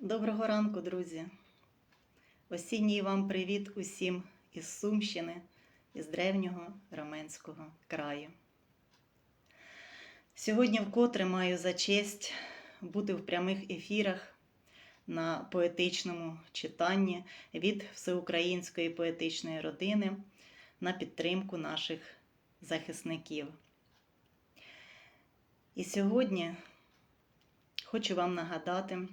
Доброго ранку, друзі! Осінній вам привіт усім із Сумщини, із древнього Раменського краю. Сьогодні вкотре маю за честь бути в прямих ефірах на поетичному читанні від Всеукраїнської поетичної родини на підтримку наших захисників. І сьогодні хочу вам нагадати,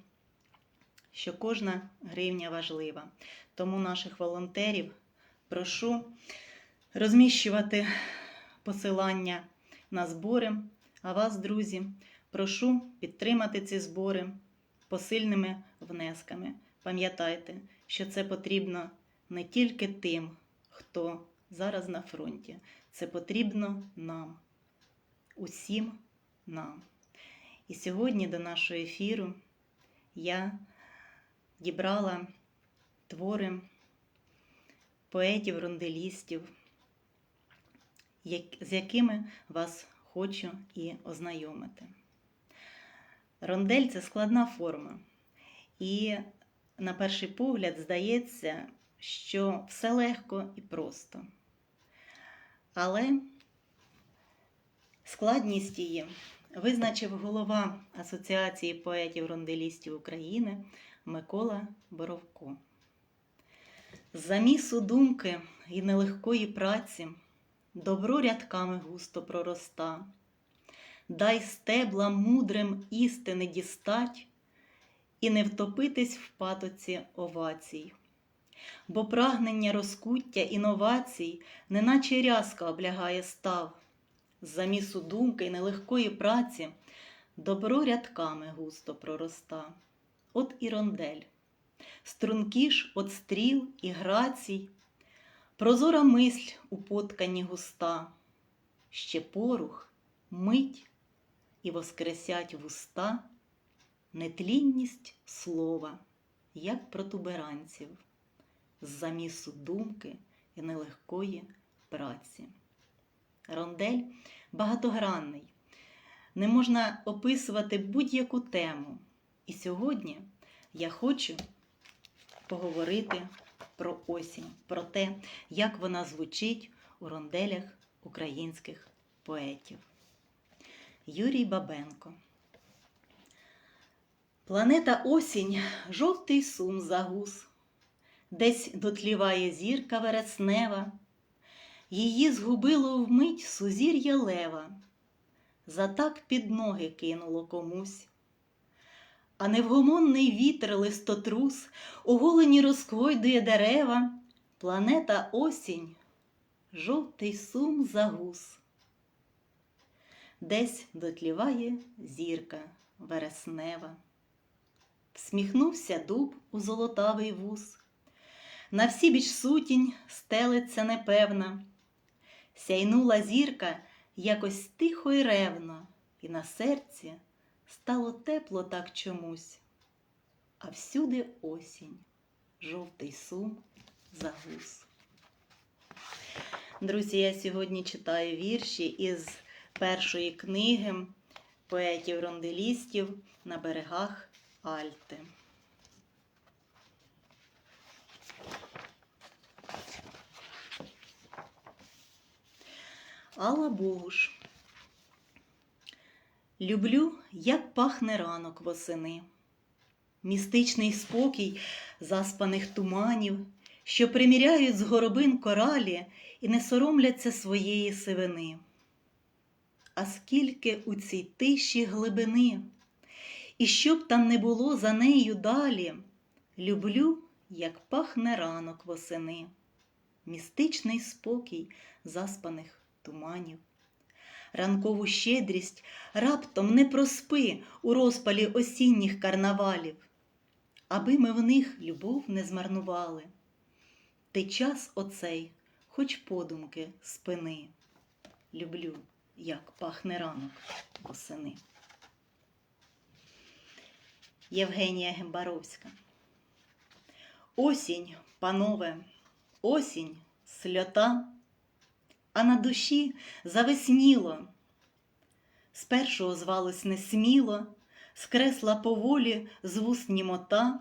що кожна гривня важлива. Тому наших волонтерів прошу розміщувати посилання на збори. А вас, друзі, прошу підтримати ці збори посильними внесками. Пам'ятайте, що це потрібно не тільки тим, хто зараз на фронті, це потрібно нам, усім нам. І сьогодні до нашого ефіру я дібрала твори поетів, ронделістів, з якими вас хочу і ознайомити. Рондель це складна форма. І на перший погляд здається, що все легко і просто. Але складність її визначив голова Асоціації поетів-ронделістів України Микола Боровко. Замісу думки і нелегкої праці добро рядками густо пророста. Дай стебла мудрим істини дістать і не втопитись в патоці овацій. Бо прагнення розкуття інновацій, неначе рязка облягає став. Замісу думки й нелегкої праці добро рядками густо пророста. От і рондель, стрункі от стріл і грацій, прозора мисль у поткані густа, ще порух, мить і воскресять вуста, нетлінність слова, як протуберанців, з замісу думки і нелегкої праці. Рондель багатогранний, не можна описувати будь-яку тему. І сьогодні я хочу поговорити про осінь, про те, як вона звучить у ронделях українських поетів. Юрій Бабенко. Планета осінь жовтий сум загус, десь дотліває зірка вереснева, її згубило вмить сузір'я лева, за так під ноги кинуло комусь. А невгомонний вітер листотрус оголені розкойдує дерева, планета осінь, жовтий сум загус. Десь дотліває зірка вереснева. Всміхнувся дуб у золотавий вуз. На всі біч сутінь стелиться непевна. Сяйнула зірка якось тихо й ревно, і на серці стало тепло так чомусь. А всюди осінь, жовтий сум загус. Друзі, я сьогодні читаю вірші із першої книги поетів-ронделістів на берегах Альти. Алла Богуш. Люблю, як пахне ранок восени, містичний спокій заспаних туманів, що приміряють з горобин коралі і не соромляться своєї сивини. А скільки у цій тиші глибини, і щоб там не було за нею далі, люблю, як пахне ранок восени, містичний спокій заспаних туманів. Ранкову щедрість раптом не проспи у розпалі осінніх карнавалів, аби ми в них любов не змарнували. Ти час оцей, хоч подумки спини. Люблю, як пахне ранок восени. Євгенія Гембаровська. Осінь, панове, осінь, сльота, а на душі завесніло. Спершу озвалось несміло, скресла поволі з вуст німота.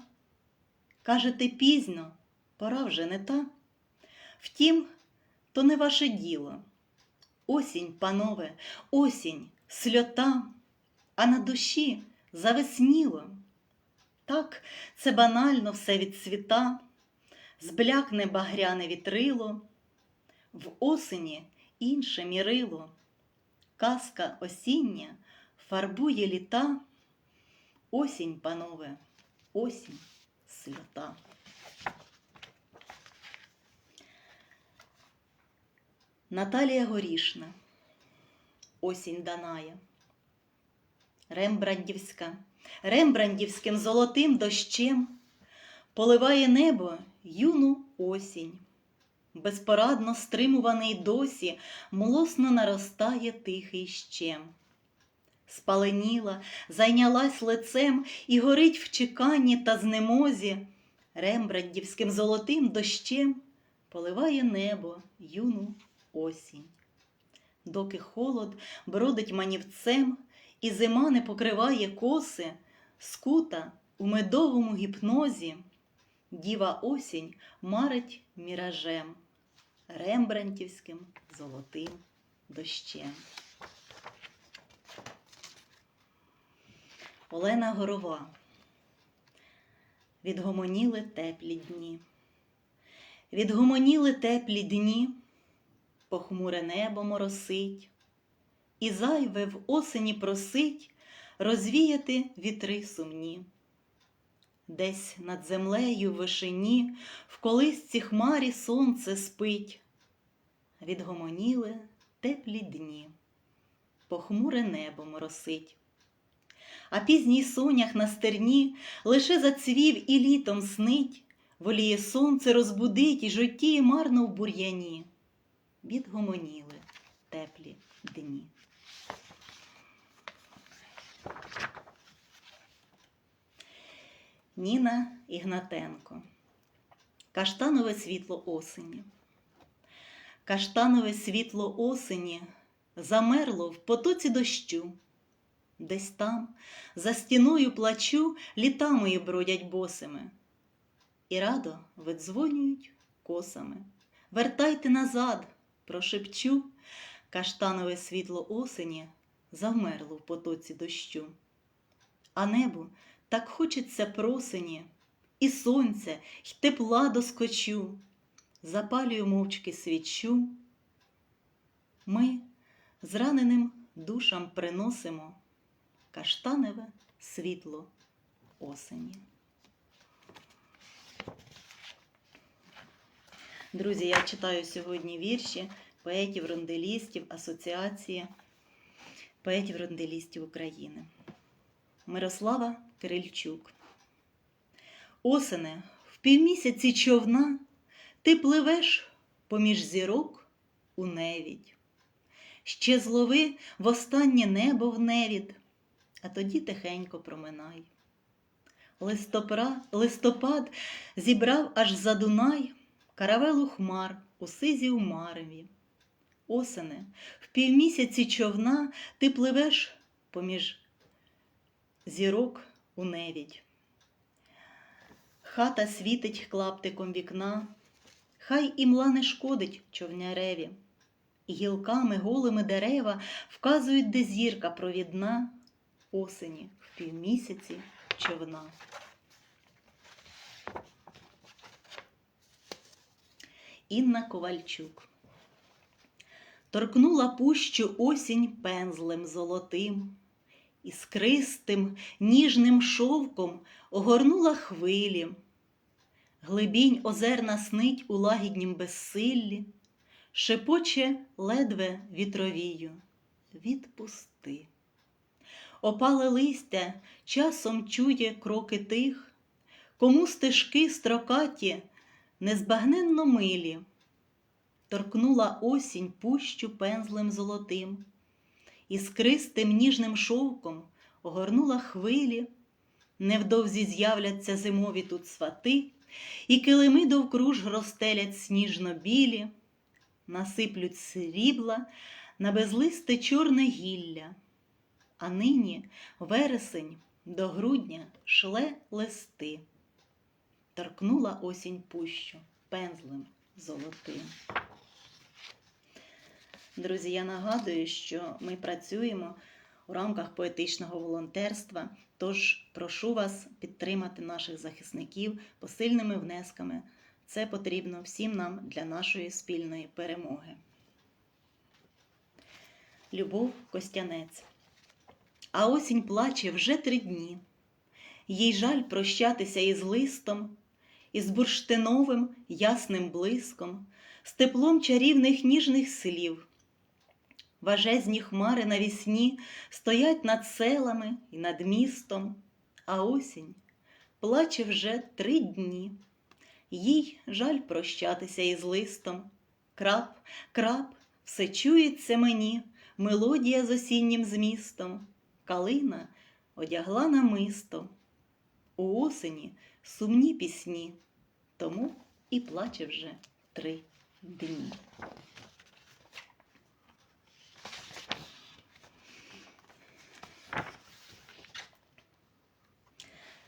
Кажете, пізно, пора вже не та. Втім, то не ваше діло. Осінь, панове, осінь, сльота, а на душі завесніло. Так, це банально все від світа, зблякне багряне вітрило, в осені інше мірило. Казка осіння фарбує літа. Осінь, панове, осінь, сльота. Наталія Горішна. Осінь Даная. Рембрандівська. Рембрандівським золотим дощем поливає небо юну осінь. Безпорадно стримуваний досі, млосно наростає тихий щем. Спаленіла, зайнялась лицем і горить в чеканні та знемозі. Рембрандівським золотим дощем поливає небо юну осінь. Доки холод бродить манівцем, і зима не покриває коси, скута у медовому гіпнозі, діва осінь марить міражем, рембрантівським золотим дощем. Олена Горова. Відгомоніли теплі дні. Відгомоніли теплі дні, похмуре небо моросить, і зайве в осені просить розвіяти вітри сумні. Десь над землею в вишині в колисці хмарі сонце спить. Відгомоніли теплі дні, похмуре небо моросить. А пізній сонях на стерні лише зацвів і літом снить, воліє сонце розбудить і житті марно в бур'яні. Відгомоніли теплі дні. Ніна Ігнатенко. Каштанове світло осені. Каштанове світло осені замерло в потоці дощу. Десь там, за стіною плачу, літа мої бродять босими. І радо видзвонюють косами. Вертайте назад, прошепчу, каштанове світло осені завмерло в потоці дощу. А небу так хочеться просені, і сонця, й тепла доскочу, запалюю мовчки свічу. Ми зраненим душам приносимо каштаневе світло осені. Друзі, я читаю сьогодні вірші поетів-ронделістів Асоціації поетів-ронделістів України. Мирослава Кирильчук. Осене, в півмісяці човна ти пливеш поміж зірок у невідь. Ще злови в останнє небо в невід, а тоді тихенько проминай. Листопра, листопад зібрав аж за Дунай каравелу хмар у сизі у мареві. Осене, в півмісяці човна ти пливеш поміж зірок у невідь. Хата світить клаптиком вікна, хай і мла не шкодить човняреві, гілками голими дерева вказують, де зірка провідна осені в півмісяці човна. Інна Ковальчук торкнула пущу осінь пензлем золотим, іскристим, ніжним шовком огорнула хвилі, глибінь озерна снить у лагіднім безсиллі, шепоче ледве вітровію. Відпусти. Опале листя часом чує кроки тих, кому стежки строкаті, незбагненно милі, торкнула осінь пущу пензлем золотим, іскристим ніжним шовком огорнула хвилі, невдовзі з'являться зимові тут свати, і килими довкруж розстелять сніжно білі, насиплють срібла на безлисте чорне гілля. А нині вересень до грудня шле листи. Торкнула осінь пущу пензлем золотим. Друзі, я нагадую, що ми працюємо у рамках поетичного волонтерства. Тож прошу вас підтримати наших захисників посильними внесками. Це потрібно всім нам для нашої спільної перемоги. Любов Костянець. А осінь плаче вже три дні. Їй жаль прощатися із листом, із бурштиновим ясним блиском, з теплом чарівних ніжних слів. Важезні хмари навісні стоять над селами і над містом, а осінь плаче вже три дні. Їй жаль прощатися із листом. Крап, крап, все чується мені, мелодія з осіннім змістом. Калина одягла намисто. У осені сумні пісні, тому і плаче вже три дні.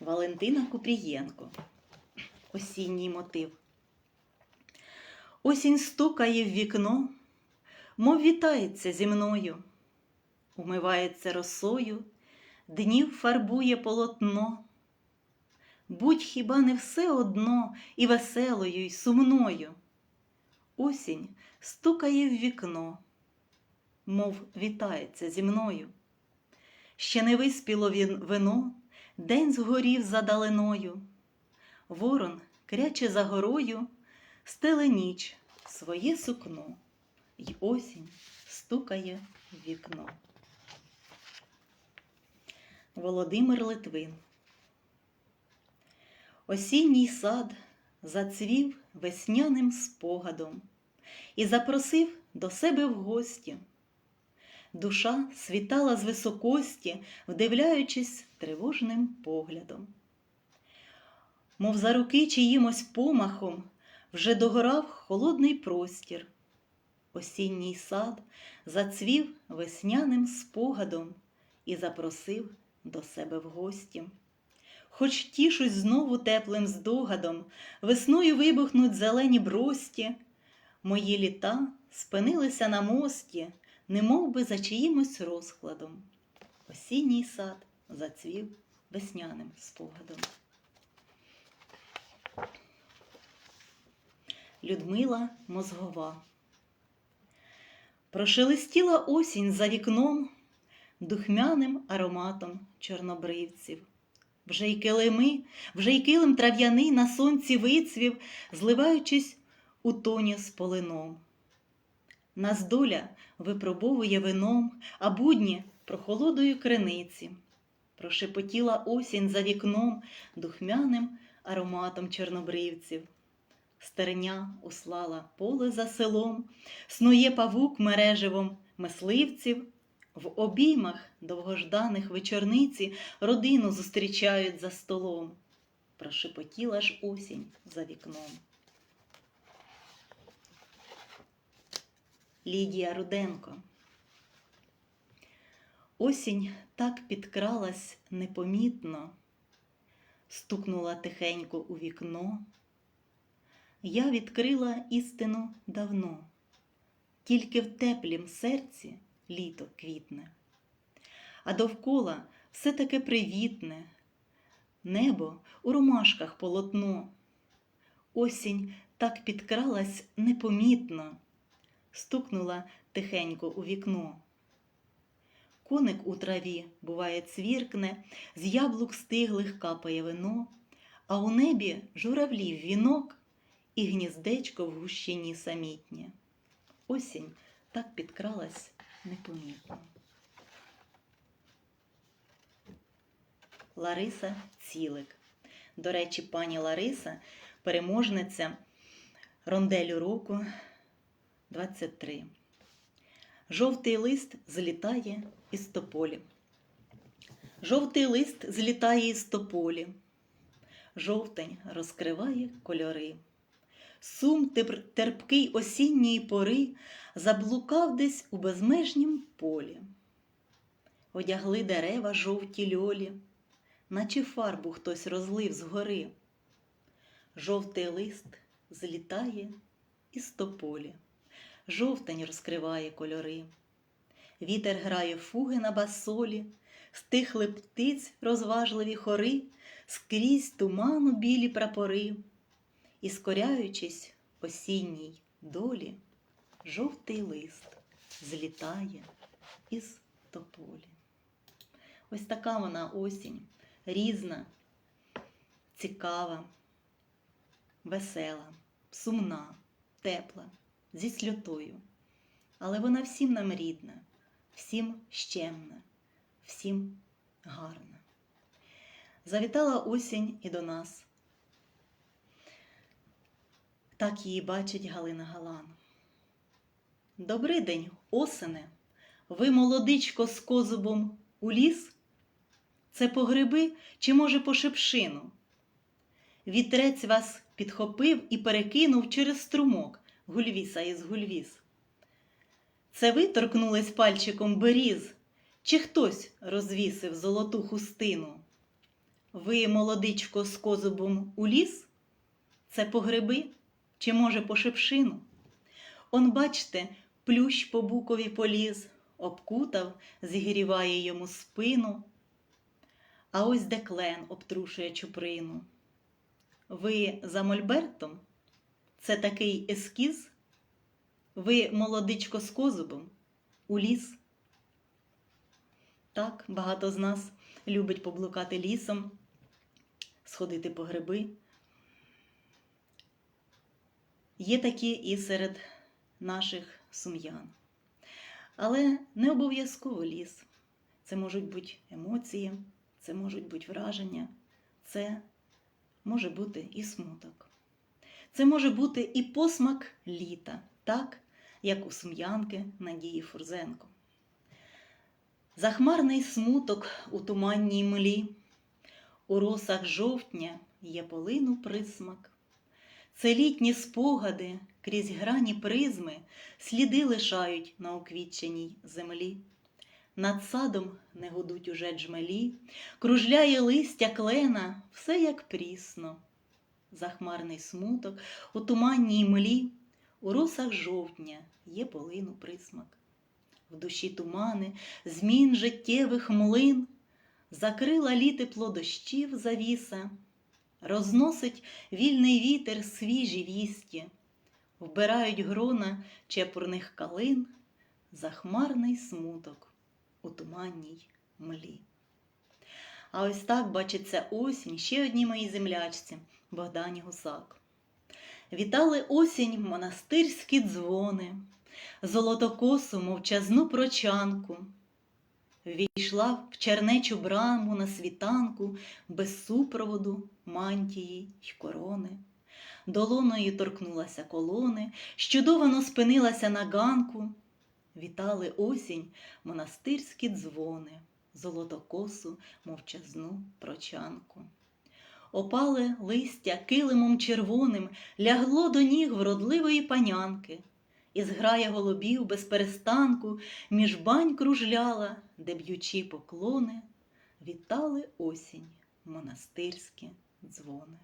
Валентина Купрієнко. Осінній мотив. Осінь стукає в вікно, мов вітається зі мною, умивається росою, днів фарбує полотно. Будь хіба не все одно і веселою, і сумною. Осінь стукає в вікно, мов вітається зі мною. Ще не виспіло він вино, день згорів за далиною. Ворон кряче за горою, стеле ніч своє сукно, й осінь стукає в вікно. Володимир Литвин Осінній сад зацвів весняним спогадом і запросив до себе в гості. Душа світала з високості, вдивляючись тривожним поглядом. Мов за руки чиїмось помахом вже догорав холодний простір. Осінній сад зацвів весняним спогадом і запросив до себе в гості. Хоч тішусь знову теплим здогадом, весною вибухнуть зелені брості, мої літа спинилися на мості, немов би за чиїмось розкладом. Осінній сад зацвів весняним спогадом. Людмила Мозгова. Прошелестіла осінь за вікном духмяним ароматом чорнобривців. Вже й килими, вже й килим трав'яний на сонці вицвів, зливаючись у тоні з полином. Нас доля випробовує вином, а будні прохолодою криниці. Прошепотіла осінь за вікном духмяним ароматом чорнобривців. Стерня услала поле за селом, снує павук мереживом мисливців, в обіймах довгожданих вечорниці родину зустрічають за столом. Прошепотіла ж осінь за вікном. Лідія Руденко. Осінь так підкралась непомітно, стукнула тихенько у вікно. Я відкрила істину давно, тільки в теплім серці літо квітне, а довкола все таке привітне, небо у ромашках полотно. Осінь так підкралась непомітно, стукнула тихенько у вікно. Коник у траві, буває, цвіркне, з яблук стиглих капає вино, а у небі журавлів вінок і гніздечко в гущині самітнє. Осінь так підкралась непомітно. Лариса Цілик. До речі, пані Лариса, переможниця ронделю року 23. Жовтий лист злітає із тополі. Жовтий лист злітає із тополі. Жовтень розкриває кольори. Сум терпкий осінньої пори заблукав десь у безмежнім полі. Одягли дерева жовті льолі, наче фарбу хтось розлив згори. Жовтий лист злітає із тополі, жовтень розкриває кольори. Вітер грає фуги на басолі, стихли птиць розважливі хори, скрізь туману білі прапори, і, скоряючись осінній долі, жовтий лист злітає із тополі. Ось така вона осінь, різна, цікава, весела, сумна, тепла, зі сльотою. Але вона всім нам рідна, всім щемна, всім гарна. Завітала осінь і до нас. Так її бачить Галина Галан. Добрий день, осене. Ви, молодичко, з козубом у ліс? Це по гриби чи, може, по шипшину? Вітрець вас підхопив і перекинув через струмок гульвіса із гульвіс. Це ви торкнулись пальчиком беріз, чи хтось розвісив золоту хустину? Ви, молодичко, з козубом у ліс? Це по гриби чи, може, по шипшину? Он, бачте, плющ по букові поліз, обкутав, зігріває йому спину. А ось де клен обтрушує чуприну. Ви за мольбертом? Це такий ескіз? Ви, молодичко, з козубом? У ліс? Так, багато з нас любить поблукати лісом, сходити по гриби. Є такі і серед наших сум'ян. Але не обов'язково ліс. Це можуть бути емоції, це можуть бути враження, це може бути і смуток. Це може бути і посмак літа, так, як у сум'янки Надії Фурзенко. Захмарний смуток у туманній млі, у росах жовтня є полину присмак. Це літні спогади крізь грані призми сліди лишають на оквітченій землі. Над садом не гудуть уже джмелі, кружляє листя клена, все як прісно. Захмарний смуток у туманній млі, у росах жовтня є полину присмак. В душі тумани, змін життєвих млин, закрила літепло дощів завіса, розносить вільний вітер свіжі вісті, вбирають грона чепурних калин, захмарний смуток у туманній млі. А ось так бачиться осінь ще одній моїй землячці Богдані Гусак. Вітали осінь монастирські дзвони, золотокосу мовчазну прочанку. Війшла в чернечу браму на світанку без супроводу мантії й корони. Долоною торкнулася колони, щудовано спинилася на ганку. Вітали осінь монастирські дзвони, золотокосу мовчазну прочанку. Опале листя килимом червоним лягло до ніг вродливої панянки, і зграя голубів без перестанку між бань кружляла, де б'ючі поклони, вітали осінь монастирські дзвони.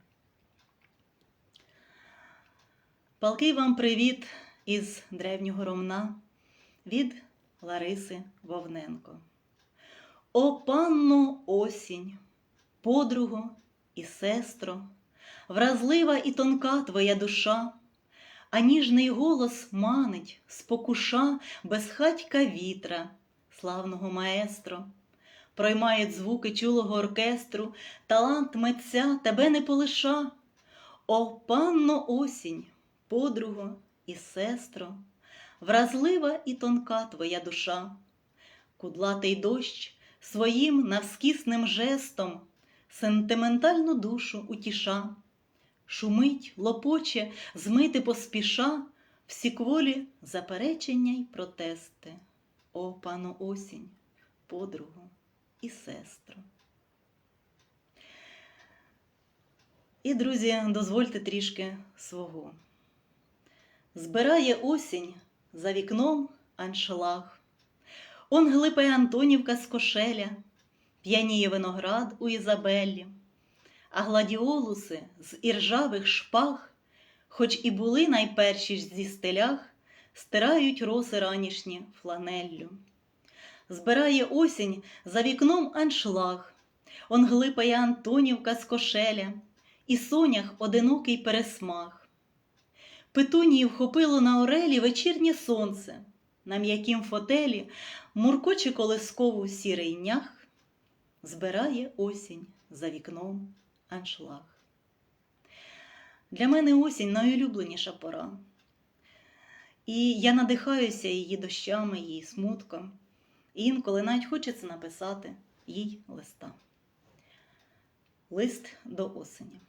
Палкий вам привіт із древнього ромна від Лариси Вовненко. О панно осінь, подруго і сестро, вразлива і тонка твоя душа, а ніжний голос манить, спокуша безхатька вітра, славного маестро. Проймають звуки чулого оркестру, талант митця тебе не полиша. О, панно осінь, подруго і сестро, вразлива і тонка твоя душа, кудлатий дощ своїм навскісним жестом сентиментальну душу утіша, шумить, лопоче, змити поспіша всі кволі заперечення й протести. О, пану осінь, подругу і сестру. І, друзі, дозвольте трішки свого. Збирає осінь за вікном аншлаг. Он глипає Антонівка з кошеля, п'яніє виноград у Ізабеллі, а гладіолуси з іржавих шпаг, хоч і були найперші ж зі стелях, стирають роси ранішні фланеллю. Збирає осінь за вікном аншлаг, он глипає Антонівка з кошеля, і сонях одинокий пересмаг. Петунії вхопило на орелі вечірнє сонце, на м'якім фотелі муркоче колискову сірий нях, збирає осінь за вікном аншлаг. Для мене осінь найулюбленіша пора. І я надихаюся її дощами, її смутком. І інколи навіть хочеться написати їй листа. Лист до осені.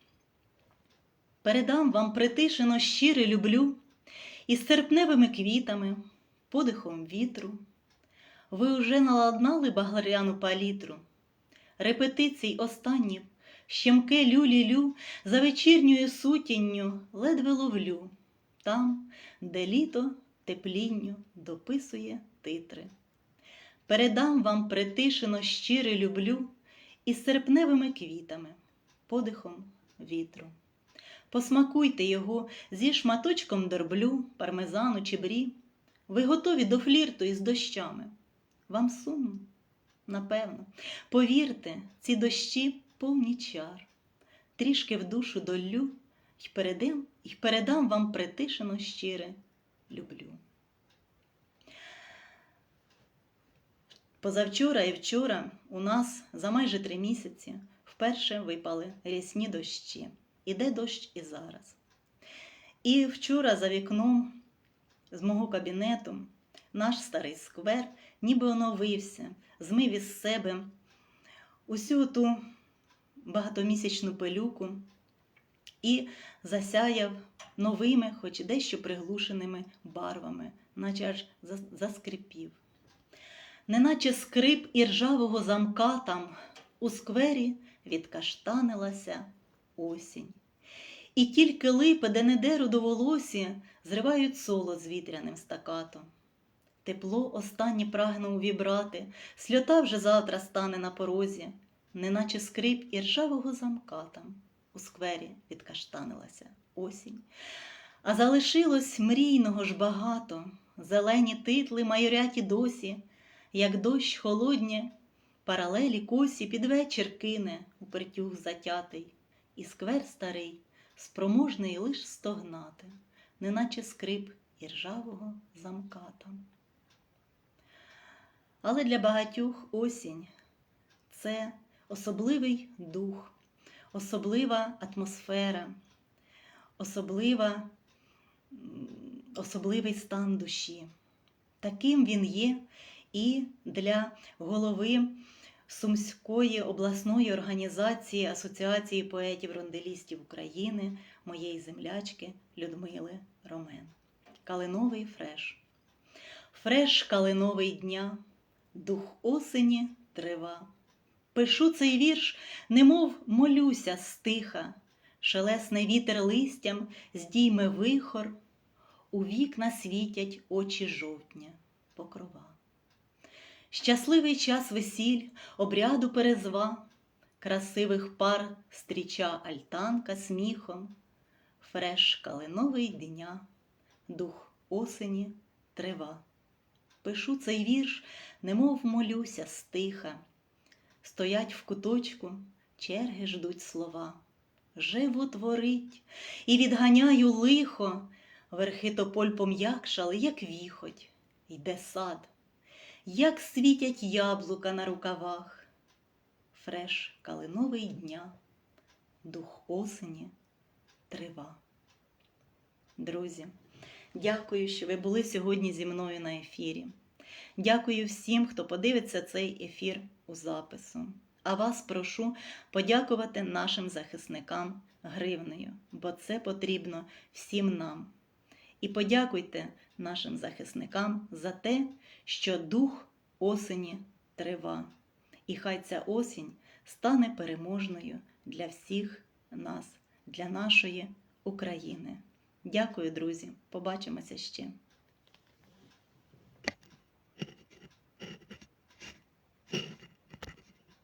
Передам вам притишено щире люблю із серпневими квітами, подихом вітру. Ви уже наладнали багряну палітру, репетицій останні, щемке лю-лі-лю, за вечірньою сутінню ледве ловлю, там, де літо теплінню дописує титри. Передам вам притишено щире люблю із серпневими квітами, подихом вітру. Посмакуйте його зі шматочком дорблю, пармезану чи брі. Ви готові до флірту із дощами. Вам сумно? Напевно. Повірте, ці дощі повні чар. Трішки в душу долю й передам, й передам вам притишено щире люблю. Позавчора і вчора у нас за майже три місяці вперше випали рясні дощі. Іде дощ і зараз. І вчора за вікном з мого кабінету наш старий сквер ніби оновився, змив із себе усю ту багатомісячну пилюку і засяяв новими, хоч дещо приглушеними барвами, наче аж заскрипів. Неначе скрип іржавого замка там у сквері відкаштанилася осінь. І тільки липи, де не деру до волосі, зривають соло з вітряним стакатом. Тепло останнє прагне увібрати, сльота вже завтра стане на порозі, неначе скрип і ржавого замка там у сквері відкаштанилася осінь. А залишилось мрійного ж багато, зелені титли майоряті досі, як дощ холодні, паралелі косі під вечір кине у притюг затятий, і сквер старий, спроможний лиш стогнати, неначе скрип іржавого замка там. Але для багатьох осінь це особливий дух, особлива атмосфера, особлива, особливий стан душі. Таким він є і для голови Сумської обласної організації Асоціації поетів-ронделістів України, моєї землячки Людмили Ромен. Калиновий фреш. Фреш калиновий дня, дух осені трива. Пишу цей вірш, немов молюся стиха, шелесний вітер листям здійме вихор, у вікна світять очі жовтня покрова. Щасливий час весіль, обряду перезва, красивих пар стріча альтанка сміхом, фреш калиновий дня, дух осені трива. Пишу цей вірш, немов молюся стиха. Стоять в куточку, черги ждуть слова. Живо творить і відганяю лихо, верхи тополь пом'якшали, як віхоть, йде сад як світять яблука на рукавах, фреш калиновий дня, дух осені трива. Друзі, дякую, що ви були сьогодні зі мною на ефірі. Дякую всім, хто подивиться цей ефір у запису. А вас прошу подякувати нашим захисникам гривнею, бо це потрібно всім нам. І подякуйте нашим захисникам за те, що дух осені трива. І хай ця осінь стане переможною для всіх нас, для нашої України. Дякую, друзі! Побачимося ще!